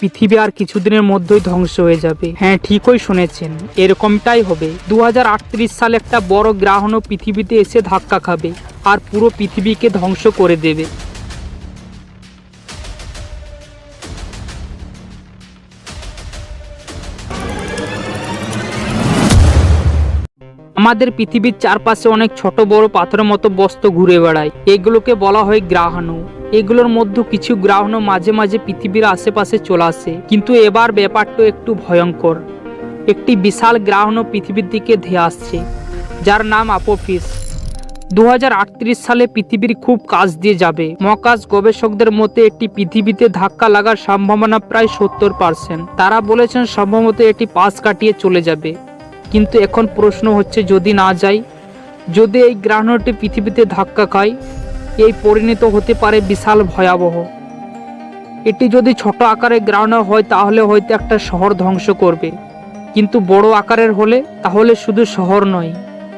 পৃথিবী আর কিছুদিনের মধ্যেই ধ্বংস হয়ে যাবে। হ্যাঁ ঠিকই শুনেছেন। এরকমটাই হবে। দু হাজার আটত্রিশ সালে একটা বড় গ্রাহণও পৃথিবীতে এসে ধাক্কা খাবে আর পুরো পৃথিবীকে ধ্বংস করে দেবে। আমাদের পৃথিবীর চারপাশে অনেক ছোট বড় পাথরের মতো বস্তু ঘুরে বেড়ায়। এগুলোকে বলা হয় গ্রাহাণু। এগুলোর মধ্যে কিছু গ্রাহাণু মাঝে মাঝে পৃথিবীর আশেপাশে চলে আসে। কিন্তু এবার ব্যাপারটা একটু ভয়ঙ্কর। একটি বিশাল গ্রাহাণু পৃথিবীর দিকে ধেয়ে আসছে, যার নাম আপোফিস দু সালে পৃথিবীর খুব কাছ দিয়ে যাবে। মহাকাশ গবেষকদের মতে একটি পৃথিবীতে ধাক্কা লাগার সম্ভাবনা প্রায় সত্তর পার্সেন্ট তারা বলেছেন সম্ভবত এটি পাশ কাটিয়ে চলে যাবে। কিন্তু এখন প্রশ্ন হচ্ছে, যদি না যাই যদি এই গ্রহাণুটি পৃথিবীতে ধাক্কা খায় এই পরিণত হতে পারে বিশাল ভয়াবহ। এটি যদি ছোট আকারে গ্রহাণু হয়, তাহলে হয়তো একটা শহর ধ্বংস করবে। কিন্তু বড় আকারের হলে, তাহলে শুধু শহর নয়,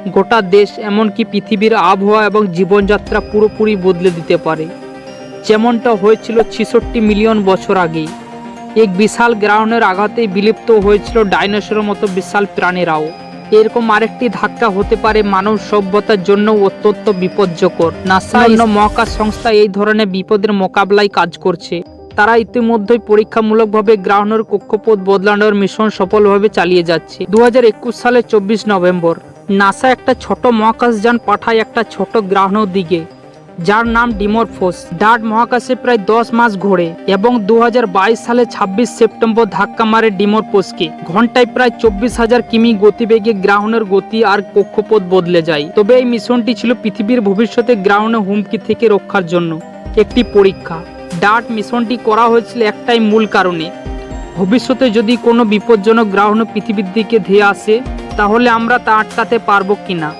গোটা দেশ এমনকি পৃথিবীর আবহাওয়া এবং জীবনযাত্রা পুরোপুরি বদলে দিতে পারে। যেমনটা হয়েছিল ছেষট্টি মিলিয়ন বছর আগে। এক বিশাল গ্রাউন্ডের আঘাতেই বিলুপ্ত হয়েছিল ডাইনোসরের মতো বিশাল প্রাণীরাও। এরকম আরেকটি ধাক্কা হতে পারে মানব সভ্যতার জন্য অত্যন্ত বিপজ্জকর নাসা অন্য মহাকাশ সংস্থা এই ধরনের বিপদের মোকাবেলায় কাজ করছে। তারা ইতিমধ্যেই পরীক্ষামূলকভাবে গ্রহণের কক্ষপথ বদলানোর মিশন সফলভাবে চালিয়ে যাচ্ছে। দু একুশ সালের চব্বিশ নভেম্বর নাসা একটা ছোট মহাকাশযান পাঠায় একটা ছোট গ্রহাণুর দিকে। যার নাম ডিমরফোস। ডার্ট মহাকাশে প্রায় দশ মাস ঘোরে এবং দু হাজার বাইশ সালে ২৬ সেপ্টেম্বর ধাক্কা মারে ডিমরফোসকে। ঘন্টায় প্রায় চব্বিশ হাজার কিমি গতিবেগে গ্রাহণের গতি আর কক্ষপথ বদলে যায়। তবে এই মিশনটি ছিল পৃথিবীর ভবিষ্যতে গ্রাহণের হুমকি থেকে রক্ষার জন্য একটি পরীক্ষা। ডার্ট মিশনটি করা হয়েছিল একটাই মূল কারণে। ভবিষ্যতে যদি কোনো বিপজ্জনক গ্রাহণ পৃথিবীর দিকে ধেয়ে আসে, তাহলে আমরা তা আটকাতে পারব কিনা?